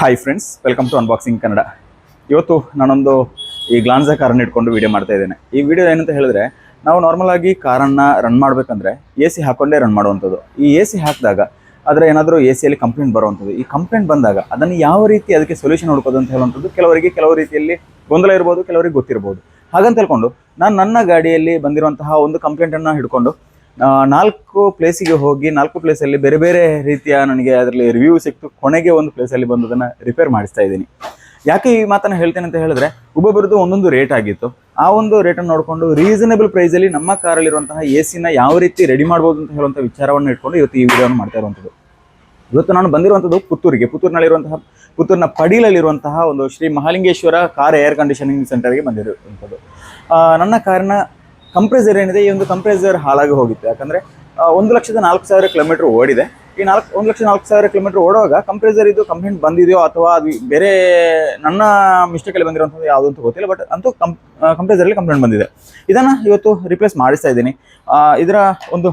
Hi friends welcome to unboxing Kannada ಇವತ್ತು ನಾನೊಂದು ಈ ಗ್ಲಾನ್ಸ ಕಾರನ್ನು ಇಟ್ಕೊಂಡು ವಿಡಿಯೋ ಮಾಡ್ತಾ ಇದ್ದೇನೆ. ಈ ವಿಡಿಯೋ ಏನಂತ ಹೇಳಿದ್ರೆ, ನಾವು ನಾರ್ಮಲ್ ಆಗಿ ಕಾರನ್ನು ರನ್ ಮಾಡಬೇಕಂದ್ರೆ ಎ ಸಿ ಹಾಕೊಂಡೇ ರನ್ ಮಾಡುವಂಥದ್ದು. ಈ ಎ ಸಿ ಹಾಕಿದಾಗ ಅದರ ಏನಾದರೂ ಎ ಸಿಯಲ್ಲಿ ಕಂಪ್ಲೇಂಟ್ ಬರುವಂಥದ್ದು. ಈ ಕಂಪ್ಲೇಂಟ್ ಬಂದಾಗ ಅದನ್ನು ಯಾವ ರೀತಿ ಅದಕ್ಕೆ ಸೊಲ್ಯೂಷನ್ ಹುಡುಕೋದು ಅಂತ ಹೇಳುವಂಥದ್ದು ಕೆಲವರಿಗೆ ಕೆಲವು ರೀತಿಯಲ್ಲಿ ಗೊಂದಲ ಇರ್ಬೋದು, ಕೆಲವರಿಗೆ ಗೊತ್ತಿರ್ಬೋದು. ಹಾಗಂತ ಹೇಳ್ಕೊಂಡು ನಾನು ನನ್ನ ಗಾಡಿಯಲ್ಲಿ ಬಂದಿರುವಂತಹ ಒಂದು ಕಂಪ್ಲೇಂಟನ್ನು ಹಿಡ್ಕೊಂಡು ನಾಲ್ಕು ಪ್ಲೇಸಿಗೆ ಹೋಗಿ, ನಾಲ್ಕು ಪ್ಲೇಸಲ್ಲಿ ಬೇರೆ ಬೇರೆ ರೀತಿಯ ನನಗೆ ಅದರಲ್ಲಿ ರಿವ್ಯೂ ಸಿಕ್ತು. ಕೊನೆಗೆ ಒಂದು ಪ್ಲೇಸಲ್ಲಿ ಬಂದು ಅದನ್ನು ರಿಪೇರ್ ಮಾಡಿಸ್ತಾ ಇದ್ದೀನಿ. ಯಾಕೆ ಈ ಮಾತನ್ನು ಹೇಳ್ತೇನೆ ಅಂತ ಹೇಳಿದ್ರೆ, ಒಬ್ಬೊಬ್ಬರದ್ದು ಒಂದೊಂದು ರೇಟ್ ಆಗಿತ್ತು. ಆ ಒಂದು ರೇಟನ್ನು ನೋಡಿಕೊಂಡು ರೀಸನಬಲ್ ಪ್ರೈಸಲ್ಲಿ ನಮ್ಮ ಕಾರಲ್ಲಿರುವಂತಹ ಎ ಸಿನ ಯಾವ ರೀತಿ ರೆಡಿ ಮಾಡ್ಬೋದು ಅಂತ ಹೇಳುವಂಥ ವಿಚಾರವನ್ನು ಇಟ್ಕೊಂಡು ಇವತ್ತು ಈ ವಿಡಿಯೋನ ಮಾಡ್ತಾ ಇರುವಂಥದ್ದು. ಇವತ್ತು ನಾನು ಬಂದಿರುವಂಥದ್ದು ಪುತ್ತೂರಿಗೆ. ಪುತ್ತೂರಿನಲ್ಲಿರುವಂತಹ ಪುತ್ತೂರಿನ ಪಡೀಲಲ್ಲಿರುವಂತಹ ಒಂದು Shri Mahalingeshwara car air conditioning ಸೆಂಟರ್ಗೆ ಬಂದಿರುವಂಥದ್ದು. ನನ್ನ ಕಾರಿನ ಕಂಪ್ರೆಸರ್ ಏನಿದೆ, ಈ ಒಂದು ಕಂಪ್ರೆಸರ್ ಹಾಳಾಗಿ ಹೋಗಿತ್ತು. ಯಾಕಂದರೆ ಒಂದು ಲಕ್ಷದ ನಾಲ್ಕು ಸಾವಿರ ಕಿಲೋಮೀಟರ್ ಓಡಿದೆ. ಈ ನಾಲ್ಕು, ಒಂದು ಲಕ್ಷ ನಾಲ್ಕು ಸಾವಿರ ಕಿಲೋಮೀಟರ್ ಓಡುವಾಗ ಕಂಪ್ರೆಸರ್ ಇದು ಕಂಪ್ಲೇಂಟ್ ಬಂದಿದೆಯೋ ಅಥವಾ ಅದು ಬೇರೆ ನನ್ನ ಮಿಸ್ಟೇಕಲ್ಲಿ ಬಂದಿರುವಂಥದ್ದು ಯಾವುದು ಅಂತ ಗೊತ್ತಿಲ್ಲ ಬಟ್ ಅಂತೂ ಕಂ ಕಂಪ್ರೆಸರಲ್ಲಿ ಕಂಪ್ಲೇಂಟ್ ಬಂದಿದೆ. ಇದನ್ನು ಇವತ್ತು ರಿಪ್ಲೇಸ್ ಮಾಡಿಸ್ತಾ ಇದ್ದೀನಿ. ಇದರ ಒಂದು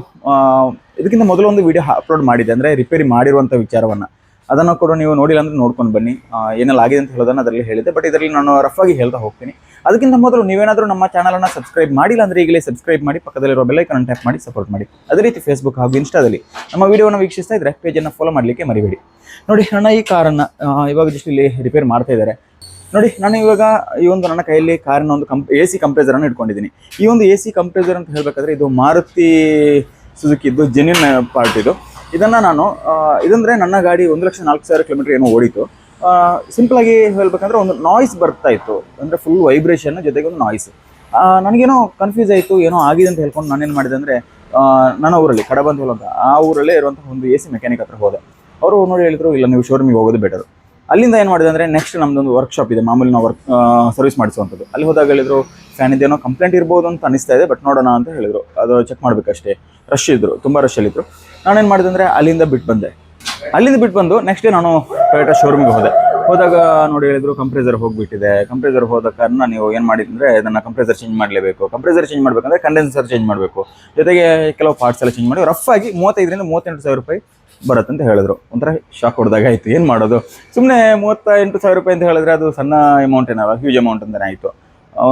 ಇದಕ್ಕಿಂತ ಮೊದಲು ಒಂದು ವಿಡಿಯೋ ಅಪ್ಲೋಡ್ ಮಾಡಿದೆ ಅಂದರೆ ರಿಪೇರಿ ಮಾಡಿರುವಂಥ ವಿಚಾರವನ್ನು. ಅದನ್ನು ಕೂಡ ನೀವು ನೋಡಿಲ್ಲ ಅಂದ್ರೆ ನೋಡ್ಕೊಂಡು ಬನ್ನಿ. ಏನೆಲ್ಲ ಆಗಿದೆ ಅಂತ ಹೇಳೋದನ್ನು ಅದರಲ್ಲಿ ಹೇಳಿದೆ ಬಟ್ ಇದರಲ್ಲಿ ನಾನು ರಫ್ ಆಗಿ ಹೇಳ್ತಾ ಹೋಗ್ತೀನಿ. ಅದಕ್ಕಿಂತ ಮೊದಲು ನೀವೇನಾದರೂ ನಮ್ಮ ಚಾನಲನ್ನು ಸಬ್ಸ್ಕ್ರೈಬ್ ಮಾಡಿಲ್ಲ ಅಂದರೆ ಈಗಲೇ ಸಬ್ಸ್ಕ್ರೈಬ್ ಮಾಡಿ ಪಕ್ಕದಲ್ಲಿರೋ ಬೆಲ್ಲೈಕನ್ ಟ್ಯಾಪ್ ಮಾಡಿ ಸಪೋರ್ಟ್ ಮಾಡಿ. ಅದೇ ರೀತಿ ಫೇಸ್ಬುಕ್ ಹಾಗೂ ಇನ್ಸ್ಟಾದಲ್ಲಿ ನಮ್ಮ ವಿಡಿಯೋನ ವೀಕ್ಷಿಸ್ತಾ ಇದ್ರೆ ಪೇಜನ್ನು ಫಾಲೋ ಮಾಡಲಿಕ್ಕೆ ಮರಿಬೇಡಿ. ನೋಡಿ, ನನ್ನ ಈ ಕಾರನ್ನು ಇವಾಗ ಜಸ್ಟ್ ಇಲ್ಲಿ ರಿಪೇರ್ ಮಾಡ್ತಾ ಇದ್ದಾರೆ. ನೋಡಿ, ನಾನು ಇವಾಗ ಈ ಒಂದು ನನ್ನ ಕೈಯಲ್ಲಿ ಕಾರಿನ ಒಂದು ಕಂಪ್ ಎ ಸಿ ಕಂಪ್ರೆಸರನ್ನು ಇಟ್ಕೊಂಡಿದ್ದೀನಿ. ಈ ಒಂದು ಎ ಸಿ ಕಂಪ್ರೆಸರ್ ಅಂತ ಹೇಳಬೇಕಾದ್ರೆ ಇದು ಮಾರುತಿ ಸುಜುಕಿದ್ದು ಜೆನ್ಯೂನ್ ಪಾರ್ಟ್ ಇದು. ಇದನ್ನು ನಾನು ಇದಂದರೆ ಇದಂದ್ರೆ ನನ್ನ ಗಾಡಿ ಒಂದು ಲಕ್ಷ ನಾಲ್ಕು ಸಾವಿರ ಕಿಲೋಮೀಟರ್ ಏನೋ ಓಡಿತು. ಸಿಂಪಲ್ ಆಗಿ ಹೇಳ್ಬೇಕಂದ್ರೆ ಒಂದು ನಾಯ್ಸ್ ಬರ್ತಾ ಇತ್ತು. ಅಂದರೆ ಫುಲ್ ವೈಬ್ರೇಷನ್ ಜೊತೆಗೆ ಒಂದು ನಾಯ್ಸ್ ನನಗೇನೋ ಕನ್ಫ್ಯೂಸ್ ಆಯಿತು, ಏನೋ ಆಗಿದೆ ಅಂತ ಹೇಳ್ಕೊಂಡು ನಾನೇನು ಮಾಡಿದೆ ಅಂದರೆ ನನ್ನ ಊರಲ್ಲಿ ಕಡಬಂತ ಹೇಳುವಂಥ ಆ ಊರಲ್ಲೇ ಇರುವಂಥ ಒಂದು ಎ ಸಿ ಮೆಕ್ಯಾನಿಕ್ ಹತ್ರ ಹೋದೆ. ಅವರು ನೋಡಿ ಹೇಳಿದ್ರು, ಇಲ್ಲ, ನೀವು ಶೋರೂಮಿಗೆ ಹೋಗೋದು ಬೆಟರ್ ಅಲ್ಲಿಂದ ಏನು ಮಾಡಿದೆ ಅಂದರೆ ನೆಕ್ಸ್ಟ್ ನಮ್ಮದೊಂದು ವರ್ಕ್ಶಾಪ್ ಇದೆ, ಮಾಮೂಲಿ ನಾವು ವರ್ಕ್ ಸರ್ವಿಸ್ ಮಾಡಿಸುವಂಥದ್ದು. ಅಲ್ಲಿ ಹೋದಾಗ ಹೇಳಿದ್ರು ಫ್ಯಾನ್ ಇದೇನೋ ಕಂಪ್ಲೇಂಟ್ ಇರ್ಬೋದು ಅಂತ ಅನಿಸ್ತಾ ಇದೆ ಬಟ್ ನೋಡೋಣ ಅಂತ ಹೇಳಿದರು. ಅದು ಚೆಕ್ ಮಾಡಬೇಕಷ್ಟೇ. ರಶ್ ಇದ್ದರು ತುಂಬ ರಶಲ್ಲಿದ್ದರು ನಾನೇನು ಮಾಡಿದೆ ಅಂದರೆ, ಅಲ್ಲಿಂದ ಬಿಟ್ಟು ಬಂದೆ. ಅಲ್ಲಿಂದ ಬಿಟ್ಟು ಬಂದು ನೆಕ್ಸ್ಟ್ ಡೇ ನಾನು ಟೊಯೋಟಾ ಶೋರೂಮ್ಗೆ ಹೋದೆ. ಹೋದಾಗ ನೋಡಿ ಹೇಳಿದ್ರು ಕಂಪ್ರೆಸರ್ ಹೋಗ್ಬಿಟ್ಟಿದೆ. ಕಂಪ್ರೆಸರ್ ಹೋದ ಕಾರಣ ನೀವು ಏನು ಮಾಡಿದ್ರೆ ಇದನ್ನು ಕಂಪ್ರೆಸರ್ ಚೇಂಜ್ ಮಾಡಲೇಬೇಕು. ಕಂಪ್ರೆಸರ್ ಚೇಂಜ್ ಮಾಡಬೇಕಂದ್ರೆ ಕಂಡೆನ್ಸರ್ ಚೇಂಜ್ ಮಾಡಬೇಕು. ಜೊತೆಗೆ ಕೆಲವು ಪಾರ್ಟ್ಸ್ ಎಲ್ಲ ಚೇಂಜ್ ಮಾಡಿ ರಫ್ ಆಗಿ ಮೂವತ್ತೈದರಿಂದ ಮೂವತ್ತೆಂಟು ಸಾವಿರ ರೂಪಾಯಿ ಬರುತ್ತೆ ಅಂತ ಹೇಳಿದ್ರು. ಒಂಥರ ಶಾಕ್ ಹೊಡೆದಾಗ ಆಯಿತು. ಏನು ಮಾಡೋದು? ಸುಮ್ಮನೆ ಮೂವತ್ತ ಎಂಟು ಸಾವಿರ ರೂಪಾಯಿ ಅಂತ ಹೇಳಿದ್ರೆ ಅದು ಸಣ್ಣ ಅಮೌಂಟ್ ಏನಲ್ಲ ಹ್ಯೂಜ್ ಅಮೌಂಟ್ ಅಂತಲೇ ಆಯಿತು.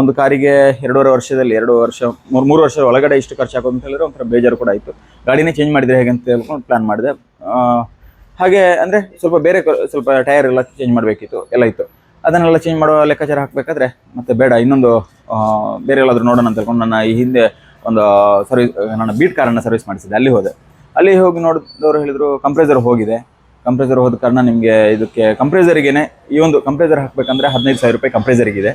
ಒಂದು ಕಾರಿಗೆ ಎರಡೂವರೆ ವರ್ಷದಲ್ಲಿ, ಎರಡು ವರ್ಷ, ಮೂರು ಮೂರು ವರ್ಷದ ಒಳಗಡೆ ಇಷ್ಟು ಖರ್ಚು ಹಾಕೋದು ಅಂತ ಹೇಳಿದ್ರೆ ಒಂಥರ ಬೇಜಾರು ಕೂಡ ಆಯಿತು. ಗಾಡಿನೇ ಚೇಂಜ್ ಮಾಡಿದ್ರೆ ಹೇಗೆ ಅಂತ ಹೇಳ್ಕೊಂಡು ಪ್ಲ್ಯಾನ್ ಮಾಡಿದೆ. ಹಾಗೆ ಅಂದರೆ ಸ್ವಲ್ಪ ಬೇರೆ ಸ್ವಲ್ಪ ಟೈರ್ ಎಲ್ಲ ಚೇಂಜ್ ಮಾಡಬೇಕಿತ್ತು, ಎಲ್ಲ ಇತ್ತು. ಅದನ್ನೆಲ್ಲ ಚೇಂಜ್ ಮಾಡೋ ಲೆಕ್ಕಾಚಾರ ಹಾಕಬೇಕಾದ್ರೆ ಮತ್ತೆ ಬೇಡ, ಇನ್ನೊಂದು ಬೇರೆ ಎಲ್ಲಾದರೂ ನೋಡೋಣ ಅಂತ ಹೇಳ್ಕೊಂಡು ನನ್ನ ಈ ಹಿಂದೆ ಒಂದು ಸರ್ವಿಸ್ ನನ್ನ ಬೀಟ್ ಕಾರನ್ನು ಸರ್ವಿಸ್ ಮಾಡಿಸಿದೆ, ಅಲ್ಲಿ ಹೋದೆ. ಅಲ್ಲಿ ಹೋಗಿ ನೋಡಿದವರು ಹೇಳಿದರು ಕಂಪ್ರೆಸರ್ ಹೋಗಿದೆ. ಕಂಪ್ರೆಸರ್ ಹೋದ ಕಾರಣ ನಿಮಗೆ ಇದಕ್ಕೆ ಕಂಪ್ರೆಸರಿಗೇನೆ ಈ ಒಂದು ಕಂಪ್ರೆಸರ್ ಹಾಕಬೇಕಂದ್ರೆ ಹದಿನೈದು ಸಾವಿರ ರೂಪಾಯಿ ಕಂಪ್ರೆಸರಿಗಿದೆ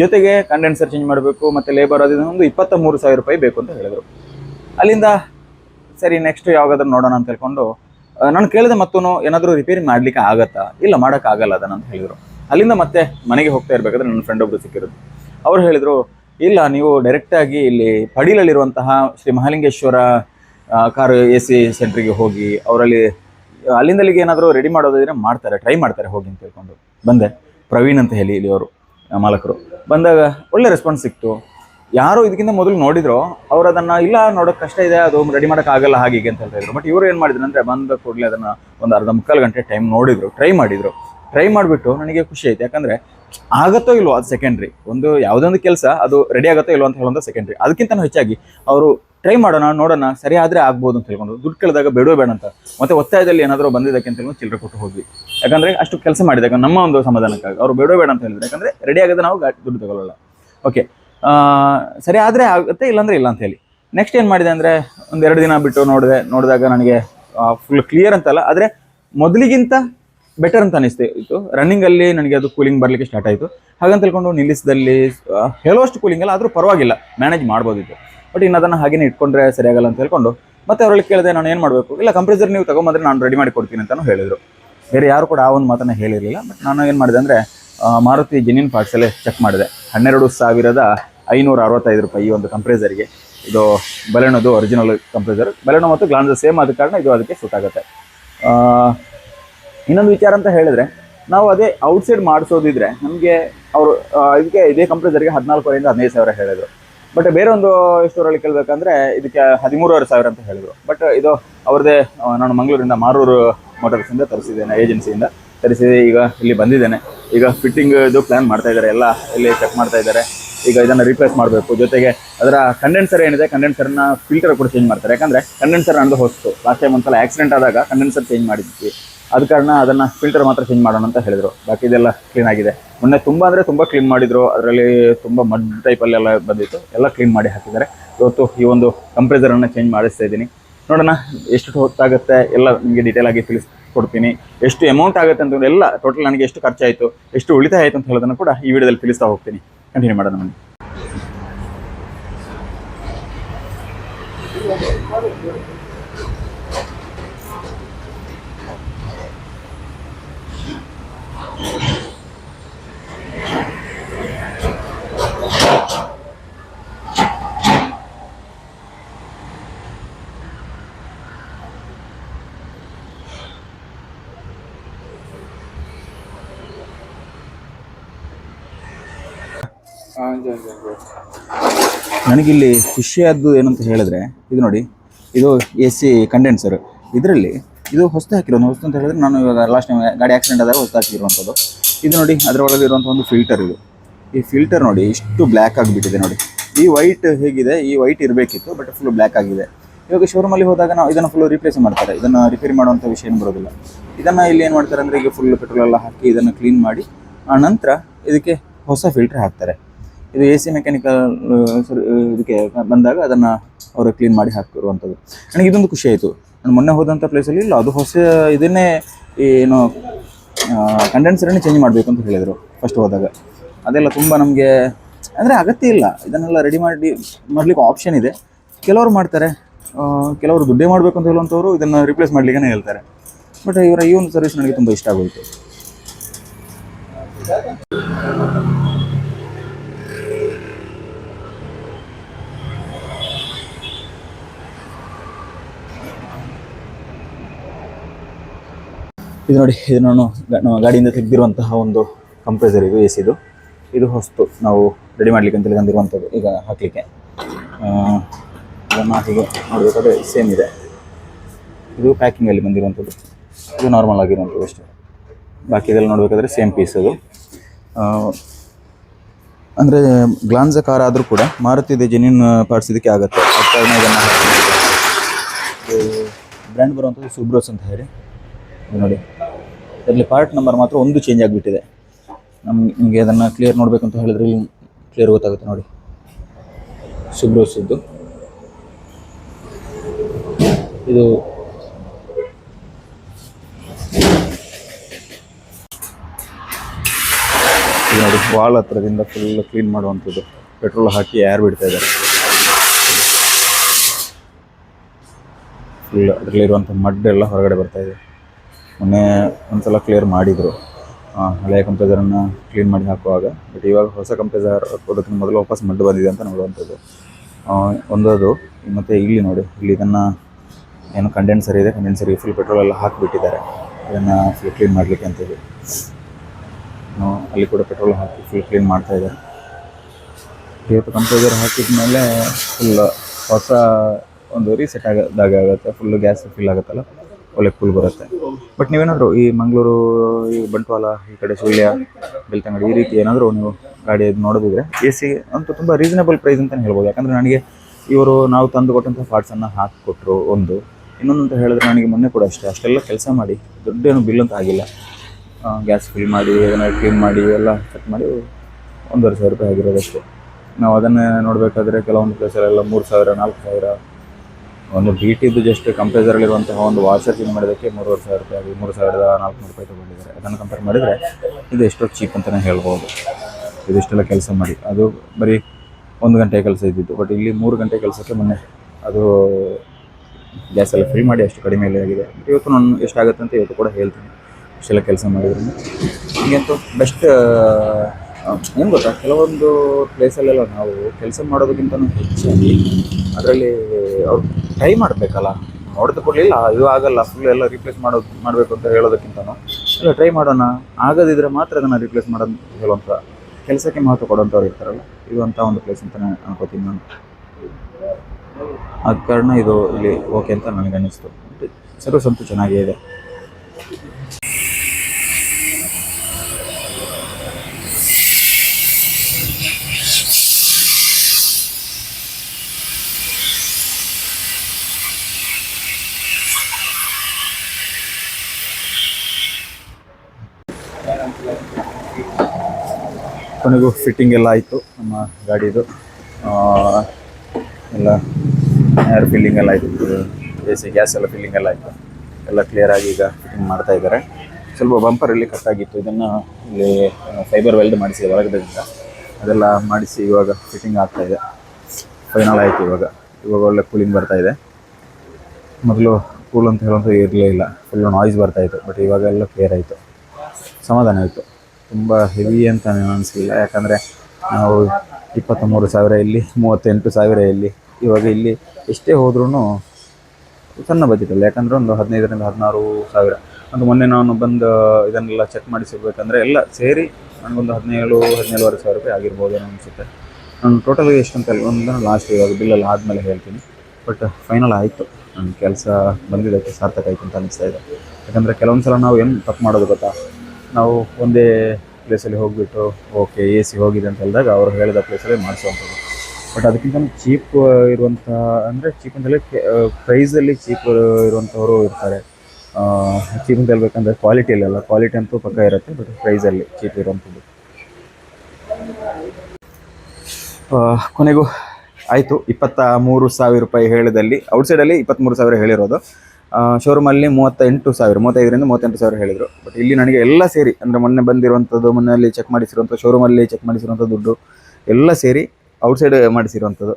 ಜೊತೆಗೆ ಕಂಡೆನ್ಸರ್ ಚೇಂಜ್ ಮಾಡಬೇಕು, ಮತ್ತು ಲೇಬರ್ ಅದು ಒಂದು ಇಪ್ಪತ್ತ ಮೂರು ಸಾವಿರ ರೂಪಾಯಿ ಬೇಕು ಅಂತ ಹೇಳಿದರು. ಅಲ್ಲಿಂದ ಸರಿ ನೆಕ್ಸ್ಟ್ ಯಾವಾಗಾದ್ರೂ ನೋಡೋಣ ಅಂತ ಹೇಳ್ಕೊಂಡು ನಾನು ಕೇಳಿದೆ ಮತ್ತೂ ಏನಾದರೂ ರಿಪೇರಿ ಮಾಡಲಿಕ್ಕೆ ಆಗತ್ತಾ? ಇಲ್ಲ, ಮಾಡೋಕ್ಕಾಗಲ್ಲ ಅದನ್ನ ಅಂತ ಹೇಳಿದರು. ಅಲ್ಲಿಂದ ಮತ್ತೆ ಮನೆಗೆ ಹೋಗ್ತಾ ಇರಬೇಕಾದ್ರೆ ನನ್ನ ಫ್ರೆಂಡ್ ಒಬ್ಬರು ಸಿಕ್ಕಿರೋದು ಅವ್ರು ಹೇಳಿದರು, ಇಲ್ಲ, ನೀವು ಡೈರೆಕ್ಟಾಗಿ ಇಲ್ಲಿ ಪಡೀಲಲ್ಲಿರುವಂತಹ Shri Mahalingeshwara car A C ಸೆಂಟ್ರಿಗೆ ಹೋಗಿ, ಅವರಲ್ಲಿ, ಅಲ್ಲಿಂದಲ್ಲಿಗೆ ಏನಾದರೂ ರೆಡಿ ಮಾಡೋದಿದ್ರೆ ಮಾಡ್ತಾರೆ ಟ್ರೈ ಮಾಡ್ತಾರೆ, ಹೋಗಿ ಅಂತ ಹೇಳ್ಕೊಂಡು ಬಂದೆ. ಪ್ರವೀಣ್ ಅಂತ ಹೇಳಿ ಇಲ್ಲಿ ಅವರು ಮಾಲಕರು. ಬಂದಾಗ ಒಳ್ಳೆ ರೆಸ್ಪಾನ್ಸ್ ಸಿಕ್ತು. ಯಾರು ಇದಕ್ಕಿಂತ ಮೊದಲು ನೋಡಿದ್ರು, ಅವ್ರು ಅದನ್ನ, ಇಲ್ಲ, ನೋಡೋಕೆ ಕಷ್ಟ ಇದೆ, ಅದು ರೆಡಿ ಆಗಲ್ಲ ಹಾಗೆ ಅಂತ ಹೇಳ್ತಾ ಇದ್ರು. ಬಟ್ ಇವರು ಏನು ಮಾಡಿದ್ರು ಅಂದ್ರೆ, ಬಂದ ಕೂಡಲೇ ಅದನ್ನ ಒಂದು ಅರ್ಧ ಮುಕ್ಕಾಲು ಗಂಟೆ ಟೈಮ್ ನೋಡಿದ್ರು ಟ್ರೈ ಮಾಡಿದ್ರು. ಟ್ರೈ ಮಾಡಿಬಿಟ್ಟು ನನಗೆ ಖುಷಿ ಆಯ್ತು. ಯಾಕಂದ್ರೆ, ಆಗತ್ತೋ ಇಲ್ವೋ ಅದು ಸೆಕೆಂಡ್ರಿ ಒಂದು ಯಾವುದೋ ಒಂದು ಕೆಲಸ, ಅದು ರೆಡಿ ಆಗುತ್ತೋ ಇಲ್ವೋ ಅಂತ ಹೇಳೋದು ಸೆಕೆಂಡ್ರಿ ಅದಕ್ಕಿಂತ ಹೆಚ್ಚಾಗಿ ಅವರು ಟ್ರೈ ಮಾಡೋಣ, ನೋಡೋಣ, ಸರಿ ಆದ್ರೆ ಆಗ್ಬೋದು ಅಂತ ಹೇಳ್ಕೊಂಡು, ದುಡ್ಡು ಕೇಳಿದಾಗ ಬೇಡವೇ ಬೇಡ ಅಂತ. ಮತ್ತೆ ಒತ್ತಾಯದಲ್ಲಿ ಏನಾದರೂ ಬಂದಿದ್ದಕ್ಕೆ ಅಂತ ಹೇಳಿ ಚಿಲ್ಲರೆ ಕೊಟ್ಟು ಹೋದ್ವಿ. ಯಾಕಂದ್ರೆ ಅಷ್ಟು ಕೆಲಸ ಮಾಡಿದಾಗ ನಮ್ಮ ಒಂದು ಸಮಾಧಾನಕ್ಕಾಗಿ, ಅವರು ಬೇಡವೇ ಬೇಡ ಅಂತ ಹೇಳಿದ್ರು. ಯಾಕಂದ್ರೆ ರೆಡಿ ಆಗದೆ ನಾವು ದುಡ್ಡು ತಗೊಳ್ಳಲ್ಲ ಓಕೆ ಸರಿ ಆದರೆ ಆಗುತ್ತೆ, ಇಲ್ಲಾಂದರೆ ಇಲ್ಲ ಅಂತ ಹೇಳಿ. ನೆಕ್ಸ್ಟ್ ಏನು ಮಾಡಿದೆ ಅಂದರೆ ಒಂದೆರಡು ದಿನ ಬಿಟ್ಟು ನೋಡಿದೆ, ನೋಡಿದಾಗ ನನಗೆ ಫುಲ್ ಕ್ಲಿಯರ್ ಅಂತಲ್ಲ, ಆದರೆ ಮೊದಲಿಗಿಂತ ಬೆಟರ್ ಅಂತ ಅನಿಸ್ತು ಇತ್ತು. ರನ್ನಿಂಗಲ್ಲಿ ನನಗೆ ಅದು ಕೂಲಿಂಗ್ ಬರಲಿಕ್ಕೆ ಸ್ಟಾರ್ಟ್ ಆಯಿತು. ಹಾಗಂತ ತಿಳ್ಕೊಂಡು ನಿಲ್ಲಿಸಿದಲ್ಲಿ ಹೇಳೋಷ್ಟು ಕೂಲಿಂಗ್ ಅಲ್ಲ ಆದರೂ ಪರವಾಗಿಲ್ಲ. ಮ್ಯಾನೇಜ್ ಮಾಡ್ಬೋದಿತ್ತು. ಬಟ್ ಇನ್ನು ಅದನ್ನು ಹಾಗೇನೆ ಇಟ್ಕೊಂಡ್ರೆ ಸರಿಯಾಗಲ್ಲ ಅಂತ ಹೇಳ್ಕೊಂಡು, ಮತ್ತೆ ಅವರಲ್ಲಿ ಕೇಳಿದೆ ನಾನು ಏನು ಮಾಡಬೇಕು? ಇಲ್ಲ ಕಂಪ್ರೆಸರ್ ನೀವು ತಗೊಂಬಂದ್ರೆ ನಾನು ರೆಡಿ ಮಾಡಿ ಕೊಡ್ತೀನಿ ಅಂತಲೂ ಹೇಳಿದರು. ಬೇರೆ ಯಾರು ಕೂಡ ಆ ಒಂದು ಮಾತನ್ನು ಹೇಳಿರಲಿಲ್ಲ. ಬಟ್ ನಾನು ಏನು ಮಾಡಿದೆ ಅಂದರೆ ಮಾರುತಿ ಜೆನ್ಯೂನ್ ಪಾರ್ಟ್ಸಲ್ಲೇ ಚೆಕ್ ಮಾಡಿದೆ. ಹನ್ನೆರಡು ಸಾವಿರದ ಐನೂರ ಅರವತ್ತೈದು ರೂಪಾಯಿ ಈ ಒಂದು ಕಂಪ್ರೆಸರ್ಗೆ ಇದು ಬಲೆನೋದು ಒರಿಜಿನಲ್ ಕಂಪ್ರೆಸರ್ ಬಲೆನೋ ಮತ್ತು ಗ್ಲಾನ್ಸ್ ಸೇಮ್ ಆದ ಕಾರಣ ಇದು ಅದಕ್ಕೆ ಸೂಟ್ ಆಗುತ್ತೆ. ಇನ್ನೊಂದು ವಿಚಾರ ಅಂತ ಹೇಳಿದ್ರೆ, ನಾವು ಅದೇ ಔಟ್ಸೈಡ್ ಮಾಡಿಸೋದಿದ್ರೆ ನಮಗೆ ಅವರು ಇದಕ್ಕೆ ಇದೇ ಕಂಪ್ರೆಸರ್ಗೆ ಹದಿನಾಲ್ಕುವರೆಯಿಂದ ಹದಿನೈದು ಸಾವಿರ ಹೇಳಿದ್ರು. ಬಟ್ ಬೇರೆ ಒಂದು ಸ್ಟೋರಲ್ಲಿ ಕೇಳಬೇಕಂದ್ರೆ ಇದಕ್ಕೆ ಹದಿಮೂರುವರೆ ಸಾವಿರ ಅಂತ ಹೇಳಿದರು. ಬಟ್ ಇದು ಅವ್ರದ್ದೇ ನಾನು ಮಂಗಳೂರಿಂದ ಮಾರೂರು ಮೋಟರ್ಸಿಂದ ತರಿಸಿದ್ದೇನೆ ಏಜೆನ್ಸಿಯಿಂದ ತರಿಸಿದೆ. ಈಗ ಇಲ್ಲಿ ಬಂದಿದ್ದೇನೆ. ಈಗ ಫಿಟ್ಟಿಂಗ್ ಇದು ಪ್ಲಾನ್ ಮಾಡ್ತಾ ಇದ್ದಾರೆ. ಎಲ್ಲ ಇಲ್ಲಿ ಚೆಕ್ ಮಾಡ್ತಾ ಇದ್ದಾರೆ. ಈಗ ಇದನ್ನು ರಿಪ್ಲೇಸ್ ಮಾಡಬೇಕು. ಜೊತೆಗೆ ಅದರ ಕಂಡೆನ್ಸರ್ ಏನಿದೆ ಕಂಡೆನ್ಸರ್ನ ಫಿಲ್ಟರ್ ಕೂಡ ಚೇಂಜ್ ಮಾಡ್ತಾರೆ. ಯಾಕಂದರೆ ಕಂಡೆನ್ಸರ್ ಅನ್ನೋದು ಹೊಸ್ತು ಲಾಸ್ಟ್ ಟೈಮ್ ಒಂದ್ಸಲ ಆಕ್ಸಿಡೆಂಟ್ ಆದಾಗ ಕಂಡೆನ್ಸರ್ ಚೇಂಜ್ ಮಾಡಿದ್ವಿ. ಅದ ಕಾರಣ ಅದನ್ನು ಫಿಲ್ಟರ್ ಮಾತ್ರ ಚೇಂಜ್ ಮಾಡೋಣ ಅಂತ ಹೇಳಿದರು. ಬಾಕಿ ಇದೆಲ್ಲ ಕ್ಲೀನ್ ಆಗಿದೆ. ಮೊನ್ನೆ ತುಂಬ ಅಂದರೆ ತುಂಬ ಕ್ಲೀನ್ ಮಾಡಿದ್ರು. ಅದರಲ್ಲಿ ತುಂಬ ಮಡ್ ಟೈಪಲ್ಲೆಲ್ಲ ಬಂದಿತ್ತು. ಎಲ್ಲ ಕ್ಲೀನ್ ಮಾಡಿ ಹಾಕಿದ್ದಾರೆ. ಇವತ್ತು ಈ ಒಂದು ಕಂಪ್ರೆಸರನ್ನು ಚೇಂಜ್ ಮಾಡಿಸ್ತಾ ಇದ್ದೀನಿ. ನೋಡೋಣ ಎಷ್ಟು ಹೊತ್ತಾಗುತ್ತೆ. ಎಲ್ಲ ನಿಮಗೆ ಡೀಟೇಲ್ ಆಗಿ ತಿಳಿಸ್ಕೊಡ್ತೀನಿ ಎಷ್ಟು ಅಮೌಂಟ್ ಆಗುತ್ತೆ ಅಂತ ಎಲ್ಲ ಟೋಟಲ್ ನನಗೆ ಎಷ್ಟು ಖರ್ಚಾಯಿತು, ಎಷ್ಟು ಉಳಿತಾಯ ಆಯಿತು ಅಂತ ಹೇಳೋದನ್ನು ಕೂಡ ಈ ವಿಡಿಯೋದಲ್ಲಿ ತಿಳಿಸ್ತಾ ಹೋಗ್ತೀನಿ. ಕಂಟಿನ್ಯೂ ಮಾಡೋಣ ಬನ್ನಿ ನನಗಿಲ್ಲಿ ಖುಷಿಯಾದ್ದು ಏನಂತ ಹೇಳಿದ್ರೆ, ಇದು ನೋಡಿ, ಇದು ಎ ಸಿ ಕಂಡೆನ್ಸರ್. ಇದರಲ್ಲಿ ಇದು ಹೊಸ್ತು ಹಾಕಿರೋದು. ಹೊಸ್ತು ಅಂತ ಹೇಳಿದ್ರೆ ನಾನು ಇವಾಗ ಲಾಸ್ಟ್ ಟೈಮ್ ಗಾಡಿ ಆಕ್ಸಿಡೆಂಟ್ ಆದಾಗ ಹೊಸ್ತು ಹಾಕಿರುವಂಥದ್ದು. ಇದು ನೋಡಿ ಅದರೊಳಗೆ ಇರುವಂಥ ಒಂದು ಫಿಲ್ಟರ್ ಇದು. ಈ ಫಿಲ್ಟರ್ ನೋಡಿ, ಇಷ್ಟು ಬ್ಲ್ಯಾಕ್ ಆಗಿಬಿಟ್ಟಿದೆ ನೋಡಿ. ಈ ವೈಟ್ ಹೇಗಿದೆ, ಈ ವೈಟ್ ಇರಬೇಕಿತ್ತು ಬಟ್ ಫುಲ್ ಬ್ಲ್ಯಾಕ್ ಆಗಿದೆ. ಇವಾಗ ಶೋರೂಮಲ್ಲಿ ಹೋದಾಗ ನಾವು ಇದನ್ನು ಫುಲ್ ರಿಪ್ಲೇಸ್ ಮಾಡ್ತಾರೆ. ಇದನ್ನು ರಿಪೇರಿ ಮಾಡುವಂಥ ವಿಷಯ ಏನು ಬರೋದಿಲ್ಲ. ಇದನ್ನು ಇಲ್ಲಿ ಏನು ಮಾಡ್ತಾರೆ ಅಂದರೆ, ಈಗ ಫುಲ್ ಪೆಟ್ರೋಲ್ ಎಲ್ಲ ಹಾಕಿ ಇದನ್ನು ಕ್ಲೀನ್ ಮಾಡಿ, ಆ ನಂತರ ಇದಕ್ಕೆ ಹೊಸ ಫಿಲ್ಟರ್ ಹಾಕ್ತಾರೆ. ಇದು ಎ ಸಿ ಮೆಕ್ಯಾನಿಕಲ್ ಇದಕ್ಕೆ ಬಂದಾಗ ಅದನ್ನು ಅವರು ಕ್ಲೀನ್ ಮಾಡಿ ಹಾಕಿರುವಂಥದ್ದು ನನಗೆ ಇದೊಂದು ಖುಷಿ ಆಯಿತು. ನಾನು ಮೊನ್ನೆ ಹೋದಂಥ ಪ್ಲೇಸಲ್ಲಿ ಇಲ್ಲ, ಅದು ಹೊಸ ಇದನ್ನೇ ಏನು ಕಂಡೆನ್ಸರನ್ನೇ ಚೇಂಜ್ ಮಾಡಬೇಕು ಅಂತ ಹೇಳಿದರು ಫಸ್ಟ್ ಹೋದಾಗ. ಅದೆಲ್ಲ ತುಂಬ ನಮಗೆ, ಅಂದರೆ ಅಗತ್ಯ ಇಲ್ಲ. ಇದನ್ನೆಲ್ಲ ರೆಡಿ ಮಾಡಿ, ಮಾಡಲಿಕ್ಕೆ ಆಪ್ಷನ್ ಇದೆ. ಕೆಲವರು ಮಾಡ್ತಾರೆ. ಕೆಲವರು ದುಡ್ಡೇ ಮಾಡಬೇಕು ಅಂತ ಹೇಳುವಂಥವ್ರು ಇದನ್ನು ರಿಪ್ಲೇಸ್ ಮಾಡಲಿಕ್ಕೆ ಹೇಳ್ತಾರೆ. ಬಟ್ ಇವರ ಈ ಒಂದು ಸರ್ವಿಸ್ ನನಗೆ ತುಂಬ ಇಷ್ಟ ಆಗೋಯಿತು. ಇದು ನೋಡಿ, ಇದು ನಾನು ಗಾಡಿಯಿಂದ ತೆಗೆದಿರುವಂತಹ ಒಂದು ಕಂಪ್ರೆಸರ್ ಇದು ಎ ಸಿದು ಇದು. ಹೊಸ್ತು. ನಾವು ರೆಡಿ ಮಾಡಲಿಕ್ಕೆ ಅಂತೇಳಿ ತಂದಿರುವಂಥದ್ದು. ಈಗ ಹಾಕಲಿಕ್ಕೆ. ಇದನ್ನು ಹೀಗೆ ನೋಡಬೇಕಾದ್ರೆ ಸೇಮ್ ಇದೆ. ಇದು ಪ್ಯಾಕಿಂಗಲ್ಲಿ ಬಂದಿರುವಂಥದ್ದು. ಇದು ನಾರ್ಮಲ್ ಆಗಿರುವಂಥದ್ದು ಅಷ್ಟೇ. ಬಾಕಿ ಇದೆಲ್ಲ ನೋಡಬೇಕಾದ್ರೆ ಸೇಮ್ ಪೀಸ್ ಅದು. ಅಂದರೆ ಗ್ಲಾನ್ಸ ಕಾರ್ ಆದರೂ ಕೂಡ ಮಾರುತಿದೆ ಜೆನ್ಯೂನ್ ಪಾರ್ಟ್ಸ್ ಇದಕ್ಕೆ ಆಗುತ್ತೆ. ಕಾರಣ ಇದನ್ನು ಬ್ರ್ಯಾಂಡ್ ಬರುವಂಥದ್ದು ಸುಬ್ರೋಸ್ ಅಂತ ಹೇಳಿ. ನೋಡಿ. ಇದರಲ್ಲಿ ಪಾರ್ಟ್ ನಂಬರ್ ಮಾತ್ರ ಒಂದು ಚೇಂಜ್ ಆಗಿಬಿಟ್ಟಿದೆ. ನಮ್ಗೆ ನಿಮಗೆ ಅದನ್ನು ಕ್ಲಿಯರ್ ನೋಡಬೇಕು ಅಂತ ಹೇಳಿದ್ರೆ ಇಲ್ಲಿ ಕ್ಲಿಯರ್ ಗೊತ್ತಾಗುತ್ತೆ ನೋಡಿ. ಸುಬ್ರೋಸಿದ್ದು ಇದು ನೋಡಿ ವಾಲ್ ಹತ್ರದಿಂದ ಫುಲ್ ಕ್ಲೀನ್ ಮಾಡುವಂಥದ್ದು. ಪೆಟ್ರೋಲ್ ಹಾಕಿ ಏರ್ ಬಿಡ್ತಾ ಇದ್ದಾರೆ. ಫುಲ್ ಅದರಲ್ಲಿರುವಂಥ ಮಡ್ ಹೊರಗಡೆ ಬರ್ತಾ ಇದೆ. ಮೊನ್ನೆ ಒಂದ್ಸಲ ಕ್ಲಿಯರ್ ಮಾಡಿದರು. ಹಳೆಯ ಕಂಪ್ರೆಸರನ್ನು ಕ್ಲೀನ್ ಮಾಡಿ ಹಾಕುವಾಗ ಬಟ್ ಇವಾಗ ಹೊಸ ಕಂಪ್ರೆಸರ್ ಹಾಕೋದಕ್ಕಿಂತ ಮೊದಲು ವಾಪಸ್ ಮಡ್ಡು ಬಂದಿದೆ ಅಂತ ನೋಡುವಂಥದ್ದು. ಒಂದದು, ಮತ್ತು ಇಲ್ಲಿ ನೋಡಿ, ಇಲ್ಲಿ ಇದನ್ನು ಏನು ಕಂಡೆನ್ಸರ್ ಇದೆ ಕಂಡೆನ್ಸರ್ಗೆ ಫುಲ್ ಪೆಟ್ರೋಲ್ ಎಲ್ಲ ಹಾಕಿಬಿಟ್ಟಿದ್ದಾರೆ. ಇದನ್ನು ಫುಲ್ ಕ್ಲೀನ್ ಮಾಡಲಿಕ್ಕೆ ಅಂತೇಳಿ ಅಲ್ಲಿ ಕೂಡ ಪೆಟ್ರೋಲ್ ಹಾಕಿ ಫುಲ್ ಕ್ಲೀನ್ ಮಾಡ್ತಾ ಇದ್ದಾರೆ. ಇವತ್ತು ಕಂಪ್ರೆಸರ್ ಹಾಕಿದ ಮೇಲೆ ಫುಲ್ ಹೊಸ ಒಂದು ರೀಸೆಟ್ ಆಗದಾಗ ಆಗುತ್ತೆ ಫುಲ್ ಗ್ಯಾಸ್ ಫಿಲ್ ಆಗುತ್ತಲ್ಲ. ಒಳ್ಳೆ ಫುಲ್ ಬರುತ್ತೆ. ಬಟ್ ನೀವೇನಾದರೂ ಈ ಮಂಗಳೂರು, ಈ ಬಂಟ್ವಾಳ, ಈ ಕಡೆ ಸುಳ್ಯ, ಬೆಳ್ತಂಗಡಿ ಈ ರೀತಿ ಏನಾದರೂ ನೀವು ಗಾಡಿ ನೋಡೋದಿದ್ರೆ ಎ ಸಿ ಅಂತೂ ತುಂಬ ರೀಸನಬಲ್ ಪ್ರೈಸ್ ಅಂತಲೇ ಹೇಳ್ಬೋದು. ಯಾಕಂದರೆ ನನಗೆ ಇವರು ನಾವು ತಂದು ಕೊಟ್ಟಂಥ ಪಾರ್ಟ್ಸನ್ನು ಹಾಕಿಕೊಟ್ರು ಒಂದು. ಇನ್ನೊಂದು ಅಂತ ಹೇಳಿದ್ರೆ ನನಗೆ ಮೊನ್ನೆ ಕೂಡ ಅಷ್ಟೇ. ಅಷ್ಟೆಲ್ಲ ಕೆಲಸ ಮಾಡಿ, ದೊಡ್ಡೇನು ಬಿಲ್ ಅಂತ ಆಗಿಲ್ಲ. ಗ್ಯಾಸ್ ಫಿಲ್ ಮಾಡಿ, ಅದನ್ನು ಕ್ಲೀನ್ ಮಾಡಿ, ಎಲ್ಲ ಚೆಕ್ ಮಾಡಿ ಒಂದೂವರೆ ಸಾವಿರ ರೂಪಾಯಿ ಆಗಿರೋದಷ್ಟೇ. ನಾವು ಅದನ್ನೇ ನೋಡಬೇಕಾದ್ರೆ ಕೆಲವೊಂದು ಪ್ಲೇಸಲ್ಲೆಲ್ಲ ಮೂರು ಸಾವಿರ, ನಾಲ್ಕು ಸಾವಿರ ಒಂದು ಬಿ ಟಿದು ಜಸ್ಟ್ ಕಂಪೇಸರಲ್ಲಿರುವಂತಹ ಒಂದು ವಾಷರ್ ಚೇಂಜ್ ಮಾಡೋದಕ್ಕೆ ಮೂರುವರೆ ಸಾವಿರ ರೂಪಾಯಿ ಮೂರು ಸಾವಿರದ ನಾಲ್ಕುನೂರು ರೂಪಾಯಿ ತೊಗೊಂಡಿದ್ದಾರೆ. ಅದನ್ನು ಕಂಪೇರ್ ಮಾಡಿದರೆ ಇದು ಎಷ್ಟೋ ಚೀಪ್ ಅಂತಲೇ ಹೇಳ್ಬೋದು. ಇದಿಷ್ಟೆಲ್ಲ ಕೆಲಸ ಮಾಡಿ. ಅದು ಬರೀ ಒಂದು ಗಂಟೆ ಕೆಲಸ ಇದ್ದಿದ್ದು. ಬಟ್ ಇಲ್ಲಿ ಮೂರು ಗಂಟೆ ಕೆಲಸಕ್ಕೆ ಮೊನ್ನೆ ಅದು ಗ್ಯಾಸ್ ಎಲ್ಲ ಫ್ರೀ ಮಾಡಿ ಅಷ್ಟು ಕಡಿಮೆಯಲ್ಲಿ ಆಗಿದೆ. ಇವತ್ತು ನಾನು ಎಷ್ಟಾಗುತ್ತೆ ಅಂತ ಇವತ್ತು ಕೂಡ ಹೇಳ್ತೀನಿ. ಇಷ್ಟೆಲ್ಲ ಕೆಲಸ ಮಾಡಿದ್ರು ಈಗಂತೂ ಬೆಸ್ಟ್ ಏನು ಗೊತ್ತಾ? ಕೆಲವೊಂದು ಪ್ಲೇಸಲ್ಲೆಲ್ಲ ನಾವು ಕೆಲಸ ಮಾಡೋದಕ್ಕಿಂತ ಹೆಚ್ಚಾಗಿ ಅದರಲ್ಲಿ ಅವ್ರು ಟ್ರೈ ಮಾಡಬೇಕಲ್ಲ. ನೋಡಿದ ಕೊಡಲಿಲ್ಲ ಇದು ಆಗಲ್ಲ ಫುಲ್ ಎಲ್ಲ ರಿಪ್ಲೇಸ್ ಮಾಡೋದು ಮಾಡಬೇಕು ಅಂತ ಹೇಳೋದಕ್ಕಿಂತನೂ. ಇಲ್ಲ ಟ್ರೈ ಮಾಡೋಣ. ಆಗದಿದ್ರೆ ಮಾತ್ರ ಅದನ್ನು ರಿಪ್ಲೇಸ್ ಮಾಡೋದು ಹೇಳುವಂಥ ಕೆಲಸಕ್ಕೆ ಮಹತ್ವ ಕೊಡುವಂಥವ್ರು ಇರ್ತಾರಲ್ಲ ಇದು ಅಂತ ಒಂದು ಪ್ಲೇಸ್ ಅಂತಲೇ ಅನ್ಕೋತೀನಿ ನಾನು. ಆದ ಕಾರಣ ಇದು ಇಲ್ಲಿ ಓಕೆ ಅಂತ ನನಗೆ ಅನ್ನಿಸ್ತು. ಸರ್ವ ಸಂತು ಚೆನ್ನಾಗೇ ಇದೆ. ಕೊನೆಗೂ ಫಿಟ್ಟಿಂಗ್ ಎಲ್ಲ ಆಯಿತು, ನಮ್ಮ ಗಾಡಿದು. ಎಲ್ಲ ಏರ್ ಫಿಲ್ಲಿಂಗ್ ಎಲ್ಲ ಆಯಿತು ಎ ಸಿ ಗ್ಯಾಸ್ ಎಲ್ಲ ಫಿಲ್ಲಿಂಗ್ ಎಲ್ಲ ಆಯಿತು. ಎಲ್ಲ ಕ್ಲಿಯರಾಗಿ ಈಗ ಫಿಟ್ಟಿಂಗ್ ಮಾಡ್ತಾ ಇದ್ದಾರೆ. ಸ್ವಲ್ಪ ಬಂಪರಲ್ಲಿ ಕಟ್ಟಾಗಿತ್ತು ಇದನ್ನು ಇಲ್ಲಿ ಫೈಬರ್ ವೆಲ್ಡ್ ಮಾಡಿಸಿ ಒಳಗಡೆಯಿಂದ. ಅದೆಲ್ಲ ಮಾಡಿಸಿ ಇವಾಗ ಫಿಟ್ಟಿಂಗ್ ಆಗ್ತಾಯಿದೆ ಫೈನಲ್ ಆಯಿತು ಇವಾಗ. ಇವಾಗ ಒಳ್ಳೆ ಕೂಲಿಂಗ್ ಬರ್ತಾ ಇದೆ. ಮೊದಲು ಕೂಲ್ ಅಂತ ಹೇಳೋದು ಇರಲೇ ಇಲ್ಲ. ಫುಲ್ ನಾಯ್ಸ್ ಬರ್ತಾಯಿತ್ತು ಬಟ್ ಇವಾಗೆಲ್ಲ ಕ್ಲಿಯರ್ ಆಯಿತು. ಸಮಾಧಾನ ಆಯಿತು. ತುಂಬ ಹೆವಿ ಅಂತ ಅನಿಸಲಿಲ್ಲ. ಯಾಕಂದರೆ ನಾವು ಇಪ್ಪತ್ತ ಮೂರು ಸಾವಿರ ಇಲ್ಲಿ, ಮೂವತ್ತೆಂಟು ಸಾವಿರ ಇಲ್ಲಿ, ಇವಾಗ ಇಲ್ಲಿ ಎಷ್ಟೇ ಹೋದ್ರೂ ಸಣ್ಣ ಬಜೆಟ್ ಅಲ್ಲ. ಯಾಕಂದರೆ ಒಂದು ಹದಿನೈದರಿಂದ ಹದಿನಾರು ಸಾವಿರ. ಅದು ಮೊನ್ನೆ ನಾನು ಬಂದು ಇದನ್ನೆಲ್ಲ ಚೆಕ್ ಮಾಡಿಸಿರ್ಬೇಕಂದ್ರೆ ಎಲ್ಲ ಸೇರಿ ನನಗೊಂದು ಹದಿನೇಳು, ಹದಿನೇಳುವರೆ ಸಾವಿರ ರೂಪಾಯಿ ಆಗಿರ್ಬೋದು ಏನೋ ಅನಿಸುತ್ತೆ. ನಾನು ಟೋಟಲ್ ಎಷ್ಟು ಅಂತ ಒಂದು ಲಾಸ್ಟ್ ಇವಾಗ ಬಿಲ್ಲಲ್ಲಿ ಆದಮೇಲೆ ಹೇಳ್ತೀನಿ. ಬಟ್ ಫೈನಲ್ ಆಯಿತು. ನನ್ನ ಕೆಲಸ ಬಂದಿದ್ದಕ್ಕೆ ಸಾರ್ಥಕ ಆಯಿತು ಅಂತ ಅನಿಸ್ತಾ ಇದೆ. ಯಾಕಂದರೆ ಕೆಲವೊಂದು ಸಲ ನಾವು ಏನು ತಪ್ಪು ಮಾಡೋದು ಗೊತ್ತಾ? ನಾವು ಒಂದೇ ಪ್ಲೇಸಲ್ಲಿ ಹೋಗಿಬಿಟ್ಟು ಓಕೆ ಎ ಸಿ ಹೋಗಿದೆ ಅಂತ ಹೇಳಿದಾಗ ಅವ್ರು ಹೇಳಿದ ಪ್ಲೇಸಲ್ಲೇ ಮಾಡಿಸುವಂಥದ್ದು. ಬಟ್ ಅದಕ್ಕಿಂತ ಚೀಪ್ ಇರುವಂಥ, ಅಂದರೆ ಚೀಪ್ ಅಂತ ಹೇಳಿ ಪ್ರೈಸಲ್ಲಿ ಚೀಪ್ ಇರುವಂಥವರು ಇರ್ತಾರೆ. ಚೀಪ್ ಅಂತ ಹೇಳ್ಬೇಕಂದ್ರೆ ಕ್ವಾಲಿಟಿಯಲ್ಲಿ ಕ್ವಾಲಿಟಿ ಅಂತೂ ಪಕ್ಕ ಇರುತ್ತೆ ಬಟ್ ಪ್ರೈಸಲ್ಲಿ ಚೀಪ್ ಇರುವಂಥದ್ದು. ಕೊನೆಗೂ ಆಯಿತು. ಇಪ್ಪತ್ತ ಮೂರು ಸಾವಿರ ರೂಪಾಯಿ ಹೇಳಿದಲ್ಲಿ ಔಟ್ಸೈಡಲ್ಲಿ ಇಪ್ಪತ್ತ್ಮೂರು ಸಾವಿರ ಹೇಳಿರೋದು. ಶೋರೂಮಲ್ಲಿ ಮೂವತ್ತ ಎಂಟು ಸಾವಿರ, ಮೂವತ್ತೈದರಿಂದ ಮೂವತ್ತೆಂಟು ಸಾವಿರ ಹೇಳಿದರು. ಬಟ್ ಇಲ್ಲಿ ನನಗೆ ಎಲ್ಲ ಸೇರಿ, ಅಂದರೆ ಮೊನ್ನೆ ಬಂದಿರುವಂಥದ್ದು, ಮೊನ್ನೆಯಲ್ಲಿ ಚೆಕ್ ಮಾಡಿಸಿರುವಂಥ ಶೋರೂಮಲ್ಲಿ ಚೆಕ್ ಮಾಡಿಸಿರುವಂಥ ದುಡ್ಡು, ಎಲ್ಲ ಸೇರಿ ಔಟ್ಸೈಡ್ ಮಾಡಿಸಿರುವಂಥದ್ದು.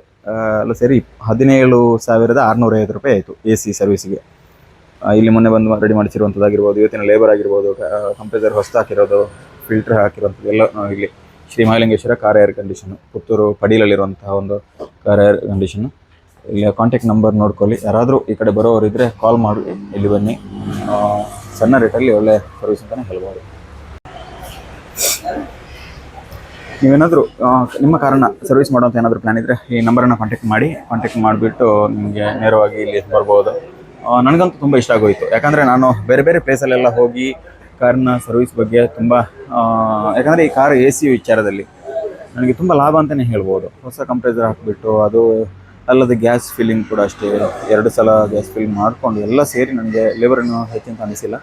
ಅಲ್ಲ ಸೇರಿ ಹದಿನೇಳು ಸಾವಿರದ ಆರುನೂರ ಐವತ್ತು ರೂಪಾಯಿ ಆಯಿತು ಎ ಸಿ ಸರ್ವಿಸಿಗೆ ಇಲ್ಲಿ ಮೊನ್ನೆ ಬಂದು ರೆಡಿ ಮಾಡಿಸಿರುವಂಥದ್ದಾಗಿರ್ಬೋದು, ಇವತ್ತಿನ ಲೇಬರ್ ಆಗಿರ್ಬೋದು ಕಂಪ್ರೆಸರ್ ಹೊಸ್ತು ಹಾಕಿರೋದು ಫಿಲ್ಟರ್ ಹಾಕಿರೋಂಥದ್ದು ಎಲ್ಲ ಇಲ್ಲಿ Shri Mahalingeshwara car air condition Puttur ಪಡೀಲಲ್ಲಿರುವಂತಹ ಒಂದು ಕಾರ್ ಏರ್ ಕಂಡೀಷನು ಇಲ್ಲಿ ಕಾಂಟ್ಯಾಕ್ಟ್ ನಂಬರ್ ನೋಡ್ಕೊಳ್ಳಿ. ಯಾರಾದರೂ ಈ ಕಡೆ ಬರೋರು ಇದ್ದರೆ ಕಾಲ್ ಮಾಡಿ. ಇಲ್ಲಿ ಬನ್ನಿ. ಸಣ್ಣ ರೇಟಲ್ಲಿ ಒಳ್ಳೆ ಸರ್ವಿಸ್ ಅಂತಲೇ ಹೇಳ್ಬೋದು. ನೀವೇನಾದರೂ ನಿಮ್ಮ ಕಾರನ್ನ ಸರ್ವಿಸ್ ಮಾಡುವಂಥ ಏನಾದರೂ ಪ್ಲ್ಯಾನ್ ಇದ್ದರೆ ಈ ನಂಬರನ್ನು ಕಾಂಟ್ಯಾಕ್ಟ್ ಮಾಡಿ. ಕಾಂಟ್ಯಾಕ್ಟ್ ಮಾಡಿಬಿಟ್ಟು ನಿಮಗೆ ನೇರವಾಗಿ ಇಲ್ಲಿ ಬರ್ಬೋದು. ನನಗಂತೂ ತುಂಬ ಇಷ್ಟ ಆಗೋಯಿತು. ಯಾಕಂದರೆ ನಾನು ಬೇರೆ ಬೇರೆ ಪ್ಲೇಸಲ್ಲೆಲ್ಲ ಹೋಗಿ ಕಾರ್ನ ಸರ್ವಿಸ್ ಬಗ್ಗೆ ತುಂಬ ಯಾಕಂದರೆ ಈ ಕಾರ್ ಎ ಸಿ ವಿಚಾರದಲ್ಲಿ ನನಗೆ ತುಂಬ ಲಾಭ ಅಂತಲೇ ಹೇಳ್ಬೋದು. ಹೊಸ ಕಂಪ್ರೆಸರ್ ಹಾಕಿಬಿಟ್ಟು ಅದು ಅಲ್ಲದೆ ಗ್ಯಾಸ್ ಫಿಲ್ಲಿಂಗ್ ಕೂಡ ಅಷ್ಟೇ. ಎರಡು ಸಲ ಗ್ಯಾಸ್ ಫಿಲ್ ಮಾಡಿಕೊಂಡು ಎಲ್ಲ ಸೇರಿ ನನಗೆ ಲೇಬರನ್ನು ಹೆಚ್ಚಂತ ಅನಿಸಿಲ್ಲ.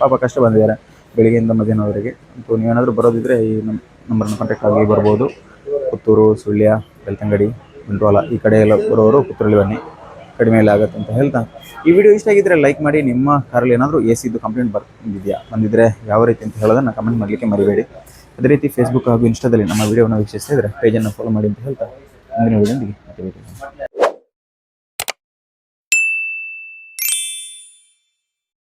ಪಾಪ ಕಷ್ಟ ಬಂದಿದ್ದಾರೆ. ಬೆಳಿಗ್ಗೆಯಿಂದ ಮಧ್ಯಾಹ್ನವರೆಗೆ ಮತ್ತು ನೀವೇನಾದರೂ ಬರೋದಿದ್ದರೆ ಈ ನಮ್ಮ ನಂಬರ್ನ ಕಾಂಟ್ಯಾಕ್ಟ್ ಆಗಿ ಬರ್ಬೋದು. ಪುತ್ತೂರು, ಸುಳ್ಯ, ಬೆಳ್ತಂಗಡಿ, ಬಂಟ್ವಾಳ ಈ ಕಡೆ ಎಲ್ಲ ಬರೋರು ಪುತ್ತೂರಲ್ಲಿ ಬನ್ನಿ. ಕಡಿಮೆಯಲ್ಲಿ ಆಗುತ್ತೆ ಅಂತ ಹೇಳ್ತಾ. ಈ ವಿಡಿಯೋ ಇಷ್ಟ ಆಗಿದ್ದರೆ ಲೈಕ್ ಮಾಡಿ. ನಿಮ್ಮ ಕಾರಲ್ಲಿ ಏನಾದರೂ ಎ ಸಿದು ಕಂಪ್ಲೇಂಟ್ ಬಂದಿದೆಯಾ? ಬಂದಿದ್ದರೆ ಯಾವ ರೀತಿ ಅಂತ ಹೇಳೋದನ್ನು ಕಮೆಂಟ್ ಮಾಡಲಿಕ್ಕೆ ಮರಿಬೇಡಿ. ಅದೇ ರೀತಿ ಫೇಸ್ಬುಕ್ ಹಾಗೂ ಇನ್ಸ್ಟಾದಲ್ಲಿ ನಮ್ಮ ವಿಡಿಯೋನ ವೀಕ್ಷಿಸ್ತಾ ಇದ್ದರೆ ಪೇಜನ್ನು ಫಾಲೋ ಮಾಡಿ ಅಂತ ಹೇಳ್ತಾ. അതിനുള്ളിൽ മറ്റേ വീട്ടിൽ